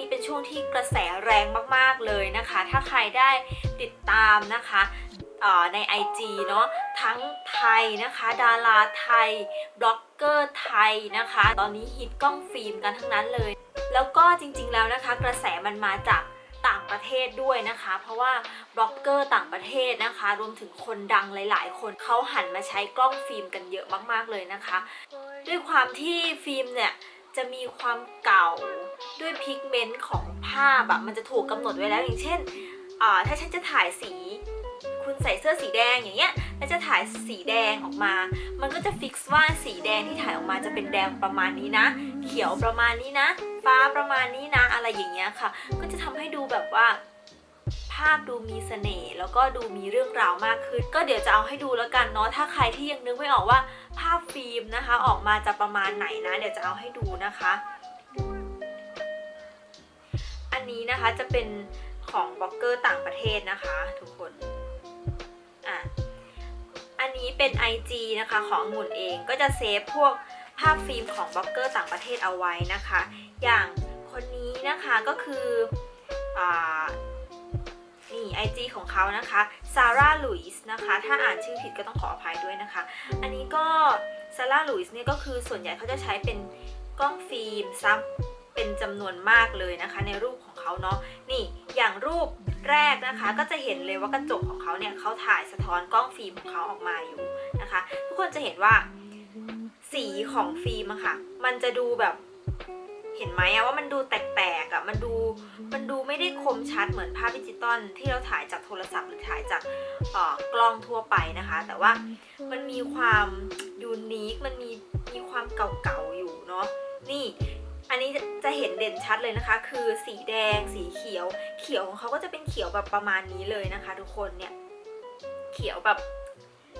นี้เป็นช่วงที่กระแสแรงมากๆเลยนะคะ ถ้าใครได้ติดตามนะคะเอ่อใน IG เนาะทั้งไทยนะคะ ดาราไทย บล็อกเกอร์ไทยนะคะ ตอนนี้ฮิตกล้องฟิล์มกันทั้งนั้นเลย แล้วก็จริงๆแล้วนะคะ กระแสมันมาจากต่างประเทศด้วยนะคะ เพราะว่าบล็อกเกอร์ต่างประเทศนะคะ รวมถึงคนดังหลาย ๆ คนเขาหันมาใช้กล้องฟิล์มกันเยอะมากๆเลยนะคะ ด้วยความที่ฟิล์มเนี่ย จะมีความเก่าด้วยพิกเมนต์ของภาพอะมันจะถูกกำหนดไว้แล้วอย่างเช่นถ้าฉันจะถ่ายสี คุณใส่เสื้อสีแดงอย่างเงี้ยแล้วจะถ่ายสีแดงออกมา มันก็จะฟิกซ์ว่าสีแดงที่ถ่ายออกมาจะเป็นแดงประมาณนี้นะ เขียวประมาณนี้นะ ฟ้าประมาณนี้นะ อะไรอย่างเงี้ยค่ะ ก็จะทำให้ดูแบบว่าาพดูมีเสน่ห์แล้วก็ดูมีเรื่องราวมากขึ้น ก็เดี๋ยวจะเอาให้ดูแล้วกันเนาะถ้าใครที่ยังนึกไม่ออกว่าภาพฟิล์มนะคะ ออกมาจะประมาณไหนนะ เดี๋ยวจะเอาให้ดูนะคะ อันนี้นะคะจะเป็นของบล็อกเกอร์ต่างประเทศนะคะ ทุกคนอะอันนี้เป็น IG นะคะขององุ่นเองก็จะเซฟพวกภาพฟิล์มของบล็อกเกอร์ต่างประเทศเอาไว้นะคะ อย่างคนนี้นะคะก็คืออ่า IG ของเขานะคะซาร่าลุยส์นะคะ ถ้าอ่านชื่อผิดก็ต้องขออภัยด้วยนะคะ อันนี้ก็ซาร่าลุยส์เนี่ยก็คือส่วนใหญ่เขาจะใช้เป็นกล้องฟิล์มซับเป็นจำนวนมากเลยนะคะ ในรูปของเขาเนาะนี่อย่างรูปแรกนะคะ ก็จะเห็นเลยว่ากระจกของเขาเนี่ยเขาถ่ายสะท้อนกล้องฟิล์มของเขาออกมาอยู่นะคะ ทุกคนจะเห็นว่าสีของฟิล์มอะค่ะ มันจะดูแบบ เห็นไหมอะว่ามันดูแตกๆอะมันดูมันดูไม่ได้คมชัดเหมือนภาพดิจิตอลที่เราถ่ายจากโทรศัพท์หรือถ่ายจากกล้องทั่วไปนะคะ แต่ว่ามันมีความยูนิคมันมีมีความเก่าๆอยู่เนาะนี่อันนี้จะเห็นเด่นชัดเลยนะคะ คือสีแดงสีเขียว เขียวของเขาก็จะเป็นเขียวแบบประมาณนี้เลยนะคะ ทุกคนเนี่ยเขียวแบบ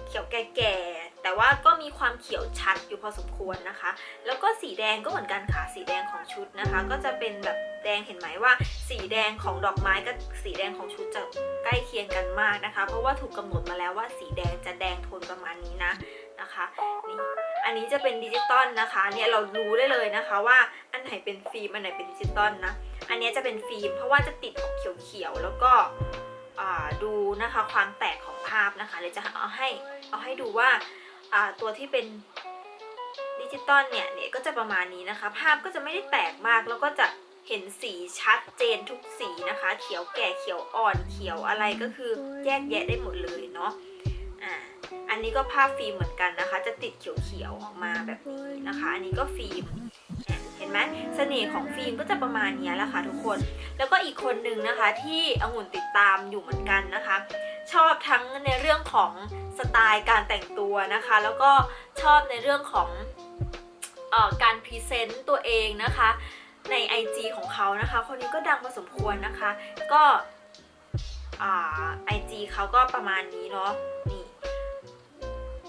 เขียวแก่ แต่ว่าก็มีความเขียวชัดอยู่พอสมควรนะคะ แล้วก็สีแดงก็เหมือนกันค่ะ สีแดงของชุดนะคะ ก็จะเป็นแบบแดงเห็นไหมว่า สีแดงของดอกไม้กับสีแดงของชุดจะใกล้เคียงกันมากนะคะ เพราะว่าถูกกำหนดมาแล้วว่าสีแดงจะแดงโทนประมาณนี้นะนะคะนี่อันนี้จะเป็นดิจิตอลนะคะเนี่ยเรารู้ได้เลยนะคะว่าอันไหนเป็นฟิล์มอันไหนเป็นดิจิตอลนะอันนี้จะเป็นฟิล์มเพราะว่าจะติดออกเขียวๆแล้วก็ดูนะคะความแตกของภาพนะคะเดี๋ยจะเอาให้เอาให้ดูว่า ตัวที่เป็นดิจิตอลเนี่ยเนี่ยก็จะประมาณนี้นะคะ ภาพก็จะไม่ได้แตกมากแล้วก็จะเห็นสีชัดเจนทุกสีนะคะ เขียวแก่เขียวอ่อนเขียวอะไรก็คือแยกแยะได้หมดเลยเนาะอ่าอันนี้ก็ภาพฟิล์มเหมือนกันนะคะ จะติดเขียวๆออกมาแบบนี้นะคะ อันนี้ก็ฟิล์มเห็นไหมเสน่ห์ของฟิล์มก็จะประมาณนี้แหละค่ะทุกคน แล้วก็อีกคนนึงนะคะที่องุ่นติดตามอยู่เหมือนกันนะคะ ชอบทั้งในเรื่องของสไตล์การแต่งตัวนะคะ แล้วก็ชอบในเรื่องของออการพรีเซนต์ตัวเองนะคะ ใน IG ของเขานะคะ คนนี้ก็ดังพอสมควรนะคะ ก็ไอ่า IG เขาก็ประมาณนี้เนาะนี่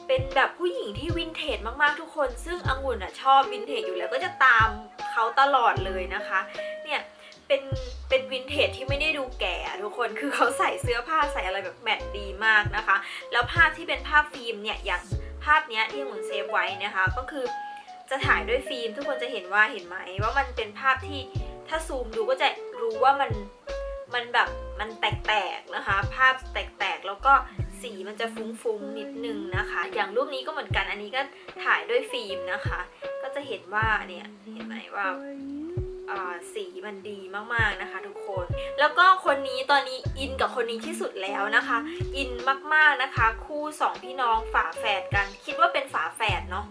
เป็นแบบผู้หญิงที่วินเทจมากๆทุกคน ซึ่งองุ่นอะชอบวินเทจอยู่แล้วก็จะตามเขาตลอดเลยนะคะ เนี่ยเป็น เป็นวินเทจที่ไม่ได้ดูแก่ทุกคนคือเขาใส่เสื้อผ้าใส่อะไรแบบแมทดีมากนะคะ แล้วภาพที่เป็นภาพฟิล์มเนี่ยอย่างภาพเนี้ยที่หมุนเซฟไว้นะคะ ก็คือจะถ่ายด้วยฟิล์มทุกคนจะเห็นว่าเห็นไหมว่ามันเป็นภาพที่ถ้าซูมดูก็จะรู้ว่ามันมันแบบมันแตกๆนะคะ ภาพแตกๆแล้วก็สีมันจะฟุ้งๆนิดนึงนะคะ อย่างรูปนี้ก็เหมือนกันอันนี้ก็ถ่ายด้วยฟิล์มนะคะ ก็จะเห็นว่าเนี่ยเห็นไหมว่า สีมันดีมากๆนะคะ ทุกคน แล้วก็คนนี้ตอนนี้อินกับคนนี้ที่สุดแล้วนะคะ อินมากๆนะคะ คู่สองพี่น้องฝาแฝดกัน คิดว่าเป็นฝาแฝดเนาะ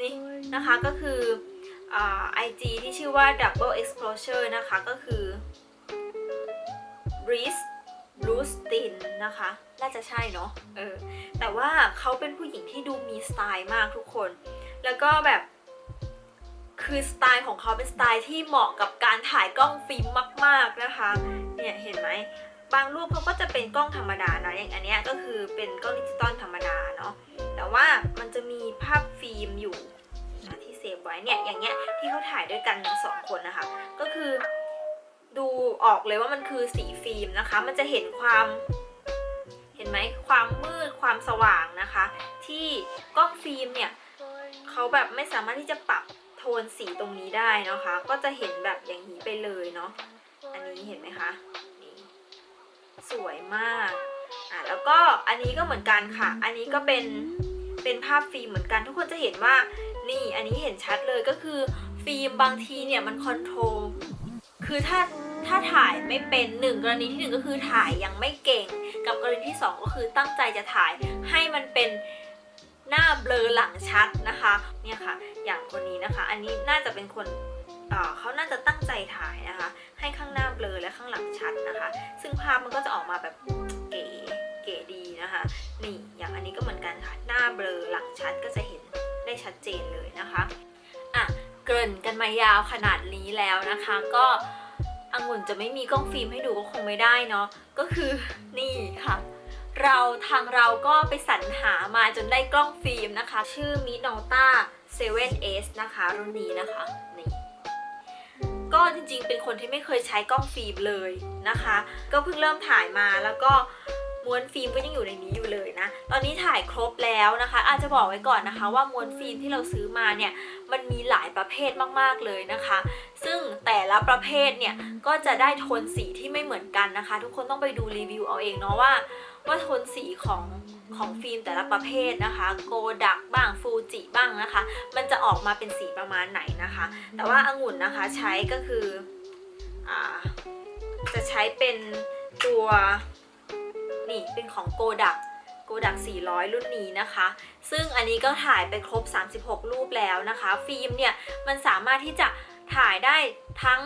นี่นะคะก็คือไอ่า IG ที่ชื่อว่า Double Exposure นะคะ ก็คือ b r e e z b r u s t i n นะคะ น่าจะใช่เนาะเออแต่ว่าเขาเป็นผู้หญิงที่ดูมีสไตล์มากทุกคน แล้วก็แบบ คือสไตล์ของเขาเป็นสไตล์ที่เหมาะกับการถ่ายกล้องฟิล์มมาก ๆนะคะ เนี่ยเห็นไหมบางรูปเขาก็จะเป็นกล้องธรรมดานะอย่างอันเนี้ยก็คือเป็นกล้องดิจิตอลธรรมดาเนาะแต่ว่ามันจะมีภาพฟิล์มอยู่นะที่เซฟไว้เนี่ยอย่างเงี้ยที่เขาถ่ายด้วยกันสองคนนะคะ ก็คือดูออกเลยว่ามันคือสีฟิล์มนะคะ มันจะเห็นความเห็นไหมความมืดความสว่างนะคะ ที่กล้องฟิล์มเนี่ยเขาแบบไม่สามารถที่จะปรับ นสีตรงนี้ได้นะคะ ก็จะเห็นแบบอย่างนี้ไปเลยเนาะอันนี้เห็นไหมคะนี่สวยมากอะแล้วก็อันนี้ก็เหมือนกันค่ะ อันนี้ก็เป็นเป็นภาพฟิล์มเหมือนกันทุกคนจะเห็นว่านี่อันนี้เห็นชัดเลยก็คือฟิล์มบางทีเนี่ยมันคอนโทรลคือถ้าถ้าถ่ายไม่เป็นหนึ่งกรณีที่หนึ่งก็คือถ่ายยังไม่เก่ง กับกรณีที่สองก็คือตั้งใจจะถ่ายให้มันเป็น หน้าเบลอหลังชัดนะคะเนี่ยค่ะ อย่างคนนี้นะคะ อันนี้น่าจะเป็นคนเเขาน่าจะตั้งใจถ่ายนะคะ ให้ข้างหน้าเบลอและข้างหลังชัดนะคะ ซึ่งภาพมันก็จะออกมาแบบเก๋เก๋ดีนะคะ นี่อย่างอันนี้ก็เหมือนกันค่ะ หน้าเบลอหลังชัดก็จะเห็นได้ชัดเจนเลยนะคะอะเกริ่นกันมายาวขนาดนี้แล้วนะคะ ก็องุ่นจะไม่มีกล้องฟิล์มให้ดูก็คงไม่ได้เนาะก็คือนี่ค่ะ เราทางเราก็ไปสรรหามาจนได้กล้องฟิล์มนะคะ ชื่อ m i n o t a 7S นะคะ รุ่นนี้นะคะนี่ก็จริงๆ เป็นคนที่ไม่เคยใช้กล้องฟิล์มเลยนะคะ ก็เพิ่งเริ่มถ่ายมาแล้วก็ม้วนฟิล์มก็ยังอยู่ในนี้อยู่เลยนะ ตอนนี้ถ่ายครบแล้วนะคะ อาจจะบอกไว้ก่อนนะคะ ว่าม้วนฟิล์มที่เราซื้อมาเนี่ย มันมีหลายประเภทมากๆเลยนะคะ ซึ่งแต่ละประเภทเนี่ยก็จะได้โทนสีที่ไม่เหมือนกันนะคะ ทุกคนต้องไปดูรีวิวเอาเองเนาะว่า ว่าโทนสีของของฟิล์มแต่ละประเภทนะคะโกดักบ้างฟูจิบ้างนะคะ มันจะออกมาเป็นสีประมาณไหนนะคะ แต่ว่าองุ่นนะคะใช้ก็คืออ่าจะใช้เป็นตัวนี่เป็นของโกดักโกดัก 400 รุ่นนี้นะคะ ซึ่งอันนี้ก็ถ่ายไปครบ 36 รูปแล้วนะคะ ฟิล์มเนี่ยมันสามารถที่จะถ่ายได้ทั้ง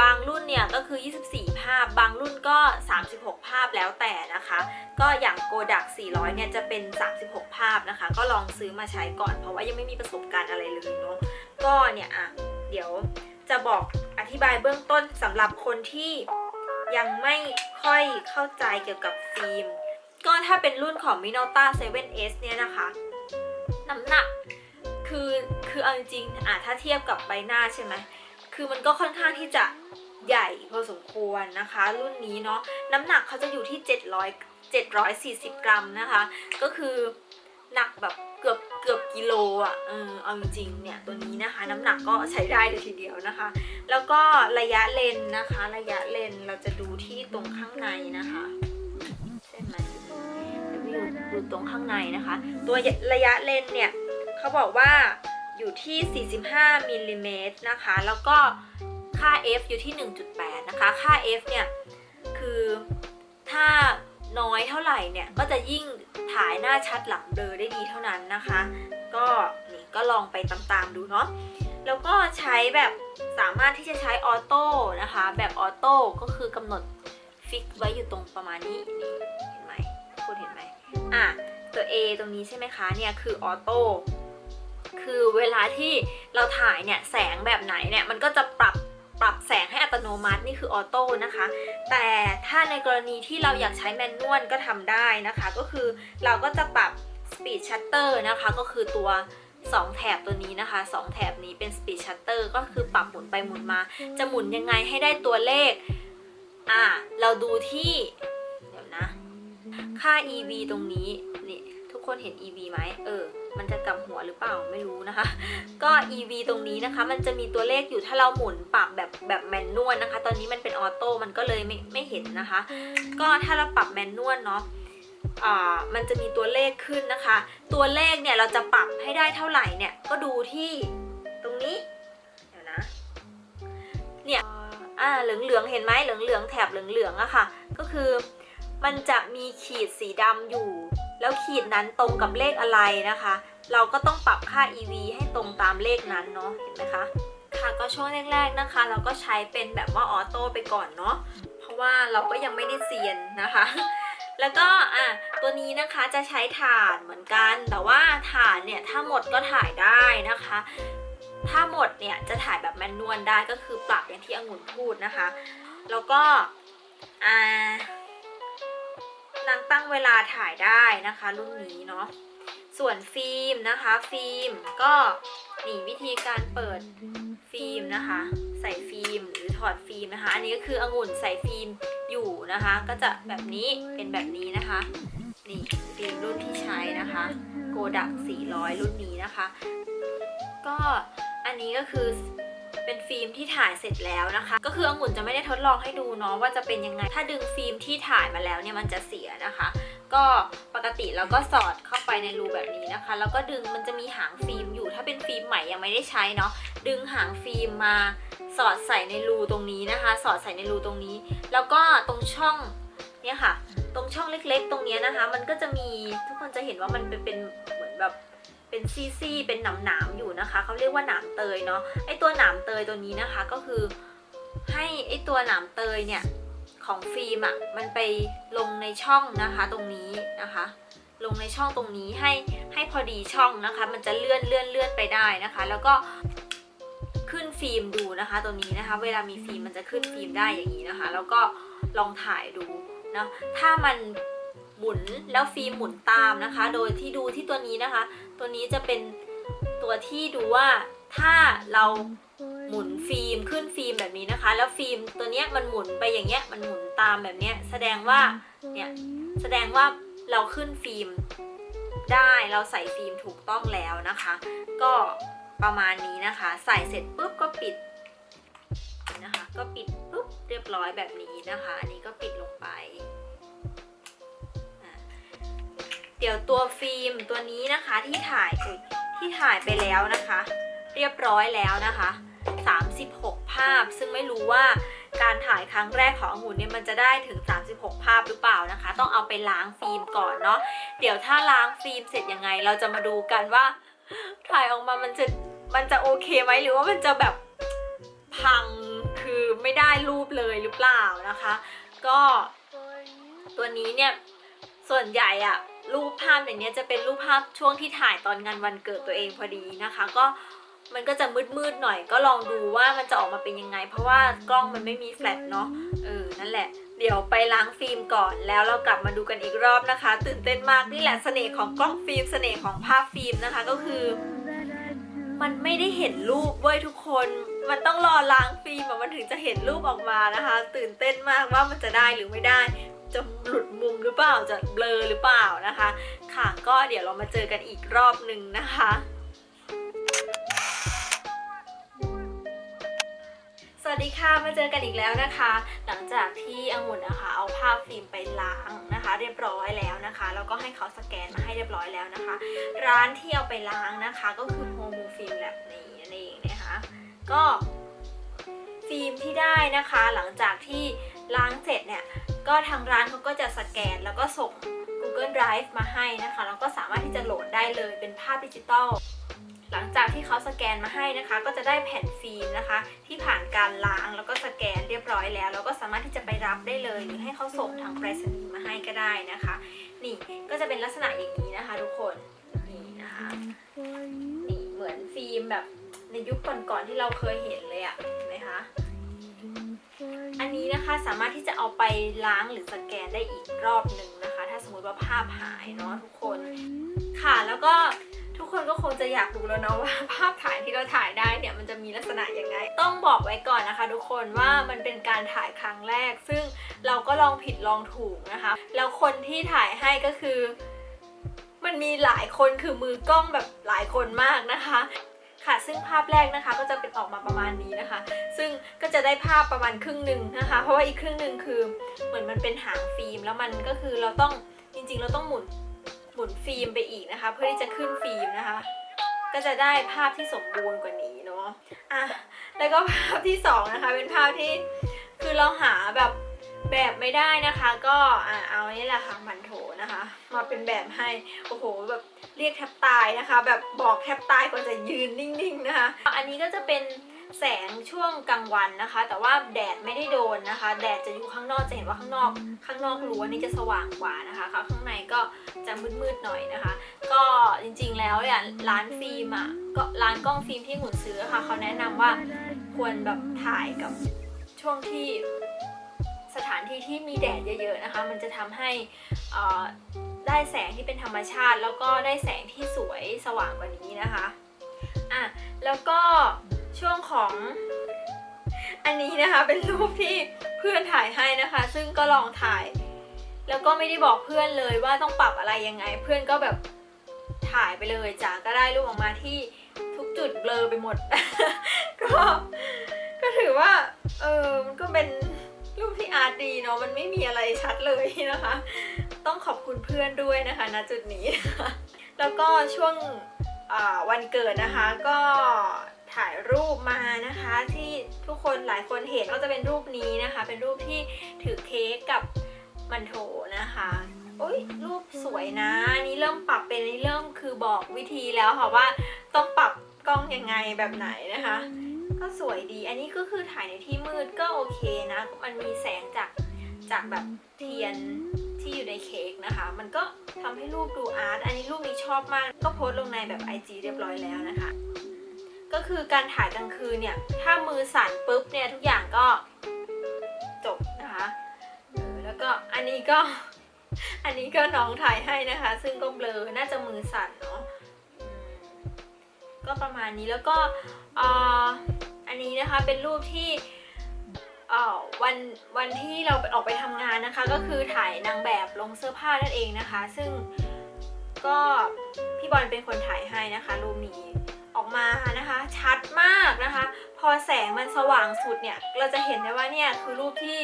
บางรุ่นเนี่ยก็คือ 24 ภาพ บางรุ่นก็ 36 ภาพแล้วแต่นะคะ ก็อย่างโกดัก 400 เนี่ยจะเป็น 36 ภาพนะคะ ก็ลองซื้อมาใช้ก่อน เพราะว่ายังไม่มีประสบการณ์อะไรเลยเนาะ ก็เนี่ยอะ เดี๋ยวจะบอกอธิบายเบื้องต้นสำหรับคนที่ยังไม่ค่อยเข้าใจเกี่ยวกับฟิล์ม ก็ถ้าเป็นรุ่นของ Minolta 7S เนี่ยนะคะ น้ำหนักคือคือเอาจริงๆอะถ้าเทียบกับใบหน้าใช่ไหม คือมันก็ค่อนข้างที่จะใหญ่พอสมควรนะคะ รุ่นนี้เนาะน้ำหนักเขาจะอยู่ที่ 700 740 กรัมนะคะ ก็คือหนักแบบเกือบเกือบกิโลอะ่ะเออเอาจริงเนี่ยตัวนี้นะคะ น้ำหนักก็ใช้ได้เลยทีเดียวนะคะ แล้วก็ระยะเลนนะคะ ระยะเลนเราจะดูที่ตรงข้างในนะคะใช่ไหมเดี๋ยวไปดูดูตรงข้างในนะคะ ตัวระยะเลนเนี่ยเขาบอกว่า อยู่ที่ 45มิลลิเมตรนะคะ แล้วก็ค่า f อยู่ที่ 1.8 นะคะ ค่า f เนี่ย คือถ้าน้อยเท่าไหร่เนี่ย ก็จะยิ่งถ่ายหน้าชัดหลังเบลอได้ดีเท่านั้นนะคะ ก็นี่ก็ลองไปตามๆดูเนาะ แล้วก็ใช้แบบสามารถที่จะใช้ออโต้นะคะ แบบออโต้ก็คือกำหนดฟิกไว้อยู่ตรงประมาณนี้นี่เห็นไหมคุณเห็นไหมอะตัว A ตรงนี้ใช่ไหมคะ เนี่ยคือออโต้ คือเวลาที่เราถ่ายเนี่ยแสงแบบไหนเนี่ยมันก็จะปรับปรับแสงให้อัตโนมัตินี่คือออโต้นะคะ แต่ถ้าในกรณีที่เราอยากใช้แมนนวลก็ทำได้นะคะ ก็คือเราก็จะปรับ Speed Shutter นะคะ ก็คือตัว2แถบตัวนี้นะคะ 2 แถบนี้เป็น Speed Shutter ก็คือปรับหมุนไปหมุนมา จะหมุนยังไงให้ได้ตัวเลข อ่า เราดูที่ เดี๋ยวนะ ค่า EV ตรงนี้ นี่ คนเห็น EV ไหมเออ มันจะกำหัวหรือเปล่าไม่รู้นะคะ ก็ EV ตรงนี้นะคะ มันจะมีตัวเลขอยู่ถ้าเราหมุนปรับแบบแบบแมนนวลนะคะ ตอนนี้มันเป็นออโต้มันก็เลยไม่ไม่เห็นนะคะ ก็ถ้าเราปรับแมนนวลเนาะอ่ามันจะมีตัวเลขขึ้นนะคะ ตัวเลขเนี่ยเราจะปรับให้ได้เท่าไหร่เนี่ยก็ดูที่ตรงนี้ เดี๋ยวนะ เนี่ยอ่าเหลืองๆเห็นไหมเหลืองๆแถบเหลืองๆอะค่ะ ก็คือมันจะมีขีดสีดำอยู่ แล้วขีดนั้นตรงกับเลขอะไรนะคะ เราก็ต้องปรับค่า EV ให้ตรงตามเลขนั้นเนาะเห็นไหมคะค่ะก็ช่วงแรก ๆนะคะ เราก็ใช้เป็นแบบว่าออโต้ไปก่อนเนาะเพราะว่าเราก็ยังไม่ได้เซียนนะคะ แล้วก็อะตัวนี้นะคะจะใช้ถ่านเหมือนกัน แต่ว่าถ่านเนี่ยถ้าหมดก็ถ่ายได้นะคะ ถ้าหมดเนี่ยจะถ่ายแบบแมนนวลได้ก็คือปรับอย่างที่องุ่นพูดนะคะ แล้วก็อ่า นางตั้งเวลาถ่ายได้นะคะรุ่นนี้เนาะส่วนฟิล์มนะคะ ฟิล์มก็นี่วิธีการเปิดฟิล์มนะคะ ใส่ฟิล์มหรือถอดฟิล์มนะคะ อันนี้ก็คือองุ่นใส่ฟิล์มอยู่นะคะ ก็จะแบบนี้เป็นแบบนี้นะคะนี่ฟิล์มรุ่นที่ใช้นะคะโกดัก400 รุ่นนี้นะคะ ก็อันนี้ก็คือ เป็นฟิล์มที่ถ่ายเสร็จแล้วนะคะ ก็คือองุ่นจะไม่ได้ทดลองให้ดูเนาะว่าจะเป็นยังไง ถ้าดึงฟิล์มที่ถ่ายมาแล้วเนี่ยมันจะเสียนะคะ ก็ปกติเราก็สอดเข้าไปในรูแบบนี้นะคะ แล้วก็ดึงมันจะมีหางฟิล์มอยู่ ถ้าเป็นฟิล์มใหม่ยังไม่ได้ใช้เนาะ ดึงหางฟิล์มมาสอดใส่ในรูตรงนี้นะคะ สอดใส่ในรูตรงนี้ แล้วก็ตรงช่องเนี่ยค่ะ ตรงช่องเล็กๆ ตรงนี้นะคะ มันก็จะมีทุกคนจะเห็นว่ามันเป็นเหมือนแบบ เป็นซี่ๆเป็นหนามๆอยู่นะคะเขาเรียกว่าหนามเตยเนาะไอตัวหนามเตยตัวนี้นะคะก็คือให้ไอตัวหนามเตยเนี่ยของฟิล์มอะ่ะมันไปลงในช่องนะคะตรงนี้นะคะ ลงในช่องตรงนี้ให้ให้พอดีช่องนะคะ มันจะเลื่อนเลื่อนเลื่อนไปได้นะคะ แล้วก็ขึ้นฟิล์มดูนะคะตัวนี้นะคะ เวลามีฟิล์มมันจะขึ้นฟิล์มได้อย่างนี้นะคะ แล้วก็ลองถ่ายดูเนาะถ้ามัน หมุนแล้วฟิล์มหมุนตามนะคะ โดยที่ดูที่ตัวนี้นะคะ ตัวนี้จะเป็นตัวที่ดูว่าถ้าเราหมุนฟิล์มขึ้นฟิล์มแบบนี้นะคะ แล้วฟิล์มตัวเนี้ยมันหมุนไปอย่างเงี้ยมันหมุนตามแบบเนี้ยแสดงว่าเนี่ยแสดงว่าเราขึ้นฟิล์มได้เราใส่ฟิล์มถูกต้องแล้วนะคะ ก็ประมาณนี้นะคะ ใส่เสร็จปุ๊บก็ปิดนะคะ ก็ปิดปุ๊บเรียบร้อยแบบนี้นะคะ อันนี้ก็ปิดลงไป เดี๋ยวตัวฟิล์มตัวนี้นะคะที่ถ่ายที่ถ่ายไปแล้วนะคะ เรียบร้อยแล้วนะคะ 36 ภาพ ซึ่งไม่รู้ว่าการถ่ายครั้งแรกขององุ่นเนี่ยมันจะได้ถึง 36 ภาพหรือเปล่านะคะ ต้องเอาไปล้างฟิล์มก่อนเนาะเดี๋ยวถ้าล้างฟิล์มเสร็จยังไง เราจะมาดูกันว่า ถ่ายออกมามันจะมันจะโอเคไหมหรือว่ามันจะแบบพังคือไม่ได้รูปเลยหรือเปล่านะคะ ก็ตัวนี้เนี่ยส่วนใหญ่อะ รูปภาพอย่างเนี้ยจะเป็นรูปภาพช่วงที่ถ่ายตอนงานวันเกิดตัวเองพอดีนะคะ ก็มันก็จะมืดๆหน่อย ก็ลองดูว่ามันจะออกมาเป็นยังไง เพราะว่ากล้องมันไม่มีแฟลชเนาะเออนั่นแหละ เดี๋ยวไปล้างฟิล์มก่อนแล้วเรากลับมาดูกันอีกรอบนะคะ ตื่นเต้นมากนี่แหละเสน่ห์ของกล้องฟิล์มเสน่ห์ของภาพฟิล์มนะคะก็คือ มันไม่ได้เห็นรูปเว้ยทุกคน มันต้องรอล้างฟิล์มมันถึงจะเห็นรูปออกมานะคะ ตื่นเต้นมากว่ามันจะได้หรือไม่ได้ จะหลุดมุมหรือเปล่าจะเบลอหรือเปล่านะคะ ค่ะก็เดี๋ยวเรามาเจอกันอีกรอบหนึ่งนะคะสวัสดีค่ะ มาเจอกันอีกแล้วนะคะ หลังจากที่องุ่นนะคะ เอาภาพฟิล์มไปล้างนะคะ เรียบร้อยแล้วนะคะแล้วก็ให้เขาสแกนมาให้เรียบร้อยแล้วนะคะ ร้านที่เอาไปล้างนะคะ ก็คือโฮมูฟิล์มแลบนี้นั่นเองนะคะก็ฟิล์มที่ได้นะคะ หลังจากที่ ล้างเสร็จเนี่ย ก็ทางร้านเขาก็จะสแกนแล้วก็ส่ง Google Drive มาให้นะคะ แล้วก็สามารถที่จะโหลดได้เลยเป็นภาพดิจิตอลหลังจากที่เขาสแกนมาให้นะคะ ก็จะได้แผ่นฟิล์มนะคะ ที่ผ่านการล้างแล้วก็สแกนเรียบร้อยแล้ว แล้วก็สามารถที่จะไปรับได้เลย หรือให้เขาส่งทางไปรษณีย์มาให้ก็ได้นะคะ นี่ก็จะเป็นลักษณะอย่างนี้นะคะ ทุกคนนี่นะคะนี่เหมือนฟิล์มแบบในยุคก่อนๆที่เราเคยเห็นเลยอะ นี้นะคะสามารถที่จะเอาไปล้างหรือสแกนได้อีกรอบหนึ่งนะคะ ถ้าสมมติว่าภาพหายเนาะทุกคนค่ะแล้วก็ทุกคนก็คงจะอยากรู้แล้วเนาะว่าภาพถ่ายที่เราถ่ายได้เนี่ยมันจะมีลักษณะยังไง ต้องบอกไว้ก่อนนะคะ ทุกคนว่ามันเป็นการถ่ายครั้งแรก ซึ่งเราก็ลองผิดลองถูกนะคะ แล้วคนที่ถ่ายให้ก็คือ มันมีหลายคนคือมือกล้องแบบหลายคนมากนะคะ ค่ะ ซึ่งภาพแรกนะคะก็จะเป็นออกมาประมาณนี้นะคะ ซึ่งก็จะได้ภาพประมาณครึ่งหนึ่งนะคะ เพราะว่าอีกครึ่งหนึ่งคือเหมือนมันเป็นหางฟิล์ม แล้วมันก็คือเราต้องจริงๆ เราต้องหมุนหมุนฟิล์มไปอีกนะคะ เพื่อที่จะขึ้นฟิล์มนะคะ ก็จะได้ภาพที่สมบูรณ์กว่านี้เนาะอะแล้วก็ภาพที่สองนะคะเป็นภาพที่คือเราหาแบบ แบบไม่ได้นะคะ ก็อะเอานี่แหละค่ะมันโถนะคะ มาเป็นแบบให้โอ้โหแบบเรียกแทบตายนะคะ แบบบอกแทบตายกว่าจะยืนนิ่งๆนะคะอันนี้ก็จะเป็นแสงช่วงกลางวันนะคะ แต่ว่าแดดไม่ได้โดนนะคะ แดดจะอยู่ข้างนอกจะเห็นว่าข้างนอก ข้างนอกรั้วนี่จะสว่างกว่านะคะข้างในก็จะมืดๆหน่อยนะคะ ก็จริงๆแล้วเนี่ยร้านฟิล์มอะก็ร้านกล้องฟิล์มที่หมุนซื้อค่ะเขาแนะนำว่าควรแบบถ่ายกับช่วงที่ สถานที่ที่มีแดดเยอะๆนะคะ มันจะทำให้ได้แสงที่เป็นธรรมชาติ แล้วก็ได้แสงที่สวยสว่างกว่านี้นะคะอะแล้วก็ช่วงของอันนี้นะคะเป็นรูปที่เพื่อนถ่ายให้นะคะ ซึ่งก็ลองถ่าย แล้วก็ไม่ได้บอกเพื่อนเลยว่าต้องปรับอะไรยังไง เพื่อนก็แบบถ่ายไปเลยจ๋าก็ได้รูปออกมาที่ทุกจุดเบลอไปหมด ก็ก็ถือว่าเออมันก็เป็น รูปที่อาร์ตดีเนาะมันไม่มีอะไรชัดเลยนะคะ ต้องขอบคุณเพื่อนด้วยนะคะณจุดนี้นะคะแล้วก็ช่วงวันเกิดนะคะก็ถ่ายรูปมานะคะที่ทุกคนหลายคนเห็นก็จะเป็นรูปนี้นะคะ เป็นรูปที่ถือเค้กกับมันโถนะคะโอ้ยรูปสวยนะนนี้เริ่มปรับเป็นนนี้เริ่มคือบอกวิธีแล้วค่ะว่าต้องปรับกล้องยังไงแบบไหนนะคะ ก็สวยดี อันนี้ก็คือถ่ายในที่มืดก็โอเคนะ มันมีแสงจากจากแบบเทียนที่อยู่ในเค้กนะคะ มันก็ทำให้รูปดูอาร์ต อันนี้รูปนี้ชอบมาก ก็โพสต์ลงในแบบ IG เรียบร้อยแล้วนะคะ ก็คือการถ่ายกลางคืนเนี่ย ถ้ามือสั่นปุ๊บเนี่ยทุกอย่างก็จบนะคะแล้วก็อันนี้ก็ อันนี้ก็น้องถ่ายให้นะคะ ซึ่งก็เบลอ น่าจะมือสั่นเนาะ ก็ประมาณนี้แล้วก็เอ่อ อันนี้นะคะเป็นรูปที่วันวันที่เราออกไปทำงานนะคะ ก็คือถ่ายนางแบบลงเสื้อผ้านั่นเองนะคะ ซึ่งก็พี่บอลเป็นคนถ่ายให้นะคะรูปนี้ออกมานะคะ ชัดมากนะคะ พอแสงมันสว่างสุดเนี่ย เราจะเห็นได้ว่าเนี่ยคือรูปที่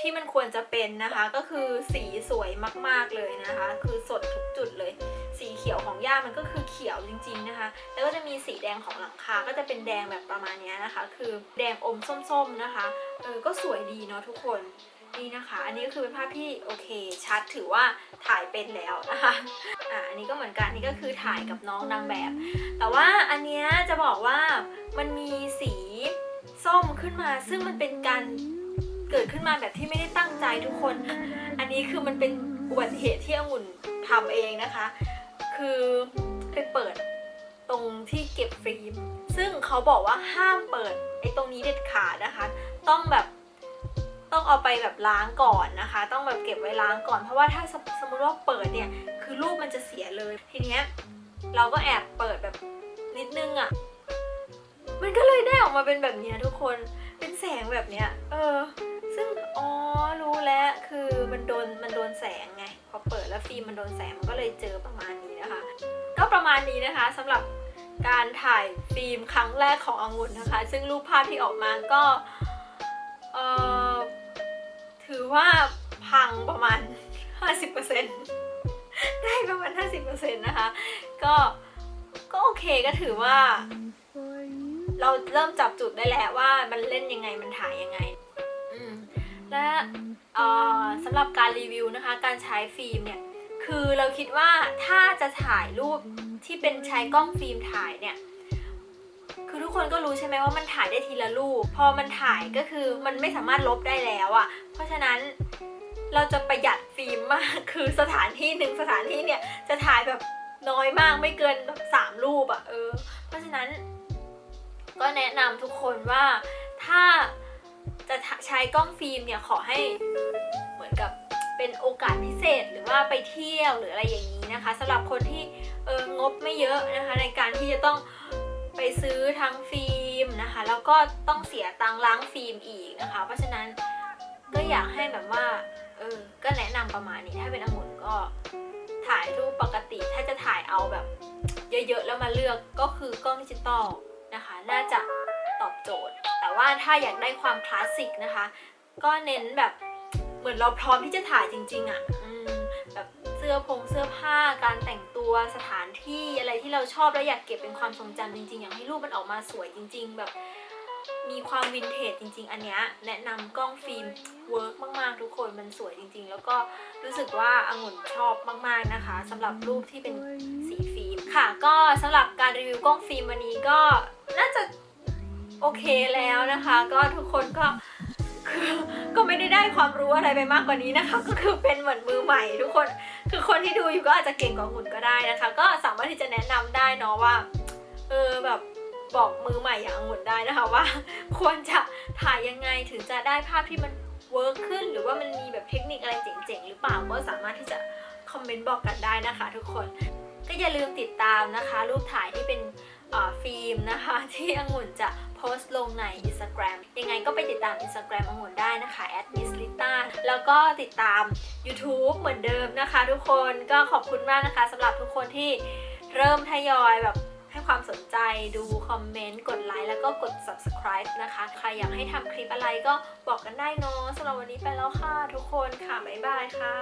ที่มันควรจะเป็นนะคะ ก็คือสีสวยมากๆเลยนะคะ คือสดทุกจุดเลย สีเขียวของหญ้ามันก็คือเขียวจริง ๆนะคะ แล้วก็จะมีสีแดงของหลังคา ก็จะเป็นแดงแบบประมาณนี้นะคะ คือแดงอมส้มๆนะคะ เออ ก็สวยดีเนาะทุกคน นี่นะคะ อันนี้ก็คือเป็นภาพที่โอเค ชัดถือว่าถ่ายเป็นแล้วนะคะ อะ อันนี้ก็เหมือนกันอันนี่ก็คือถ่ายกับน้องนางแบบ แต่ว่าอันเนี้ยจะบอกว่ามันมีสีส้มขึ้นมา ซึ่งมันเป็นการเกิดขึ้นมาแบบที่ไม่ได้ตั้งใจทุกคน อันนี้คือมันเป็นอุบัติเหตุที่องุ่นทำเองนะคะ คือไปเปิดตรงที่เก็บฟิล์มซึ่งเขาบอกว่าห้ามเปิดไอ้ตรงนี้เด็ดขาดนะคะ ต้องแบบต้องเอาไปแบบล้างก่อนนะคะ ต้องแบบเก็บไว้ล้างก่อน เพราะว่าถ้าสมสมมติว่าเปิดเนี่ยคือรูปมันจะเสียเลย ทีเนี้ยเราก็แอบเปิดแบบนิดนึงอะ่ะ มันก็เลยได้ออกมาเป็นแบบเนี้ยทุกคน เป็นแสงแบบเนี้ย เออ ซึ่งอ๋อรู้แล้ว คือมันโดนมันโดนแสงไง อเปิดแล้วฟิล์มมันโดนแสงมันก็เลยเจอประมาณนี้นะคะ ก็ประมาณนี้นะคะสำหรับการถ่ายฟิล์มครั้งแรกขององุ่นนะคะ ซึ่งรูปภาพที่ออกมาก็เอ่อถือว่าพังประมาณ 50%ได้ประมาณ 50%นะคะ ก็ก็โอเคก็ถือว่า เราเริ่มจับจุดได้แล้วว่ามันเล่นยังไงมันถ่ายยังไง อืมและ สำหรับการรีวิวนะคะ การใช้ฟิล์มเนี่ย คือเราคิดว่าถ้าจะถ่ายรูปที่เป็นใช้กล้องฟิล์มถ่ายเนี่ย คือทุกคนก็รู้ใช่ไหมว่ามันถ่ายได้ทีละรูป พอมันถ่ายก็คือมันไม่สามารถลบได้แล้วอะ่ะ เพราะฉะนั้นเราจะประหยัดฟิล์มมาก คือสถานที่หนึ่งสถานที่เนี่ยจะถ่ายแบบน้อยมากไม่เกินแบบสามรูปอะ่ะเออ เพราะฉะนั้นก็แนะนำทุกคนว่าถ้า จะใช้กล้องฟิล์มเนี่ยขอให้เหมือนกับเป็นโอกาสพิเศษหรือว่าไปเที่ยวหรืออะไรอย่างนี้นะคะสำหรับคนที่เอองบไม่เยอะนะคะ ในการที่จะต้องไปซื้อทั้งฟิล์มนะคะ แล้วก็ต้องเสียตังค์ล้างฟิล์มอีกนะคะ เพราะฉะนั้นก็อยากให้แบบว่าเออก็แนะนำประมาณนี้ถ้าเป็นองุ่นก็ถ่ายรูปปกติถ้าจะถ่ายเอาแบบ เยอะๆแล้วมาเลือกก็คือกล้องดิจิตอลนะคะ น่าจะ อบโจทย์ แต่ว่าถ้าอยากได้ความคลาสสิกนะคะ ก็เน้นแบบเหมือนเราพร้อมที่จะถ่ายจริง ๆอะ่ะแบบเสื้อผงเสื้อผ้าการแต่งตัวสถานที่อะไรที่เราชอบแล้วอยากเก็บเป็นความทรงจำจริง ๆ อยากให้รูปมันออกมาสวยจริง ๆ แบบมีความวินเทจจริง ๆ อันเนี้ยแนะนำกล้องฟิล์มเวิร์กมาก ๆ ทุกคนมันสวยจริง ๆ แล้วก็รู้สึกว่าองุ่นชอบมาก ๆ นะคะสำหรับรูปที่เป็นสีฟิล์มค่ะ ก็สำหรับการรีวิวกล้องฟิล์มวันนี้ก็น่าจะ โอเคแล้วนะคะ ก็ทุกคนก็คือก็ไม่ได้ได้ความรู้อะไรไปมากกว่านี้นะคะ ก็คือเป็นเหมือนมือใหม่ทุกคน คือคนที่ดูอยู่ก็อาจจะเก่งกว่าหุ่นก็ได้นะคะ ก็สามารถที่จะแนะนำได้เนาะว่าเออแบบบอกมือใหม่อย่างหุ่นได้นะคะว่า ควรจะถ่ายยังไงถึงจะได้ภาพที่มันเวิร์กขึ้น หรือว่ามันมีแบบเทคนิคอะไรเจ๋งๆหรือเปล่าก็สามารถที่จะคอมเมนต์บอกกันได้นะคะ ทุกคนก็อย่าลืมติดตามนะคะ รูปถ่ายที่เป็นเอ่อฟิล์มนะคะ ที่องุ่นจะ สต์ลงใน Instagram ยังไงก็ไปติดตาม Instagram องุ่นได้นะคะ miss lita แล้วก็ติดตาม YouTube เหมือนเดิมนะคะ ทุกคนก็ขอบคุณมากนะคะสำหรับทุกคนที่เริ่มทยอยแบบให้ความสนใจดูคอมเมนต์ กดไลค์แล้วก็กด subscribe นะคะ ใครอยากให้ทำคลิปอะไรก็บอกกันได้เนาะสำหรับวันนี้ไปแล้วค่ะ ทุกคนค่ะ บ๊ายบายค่ะ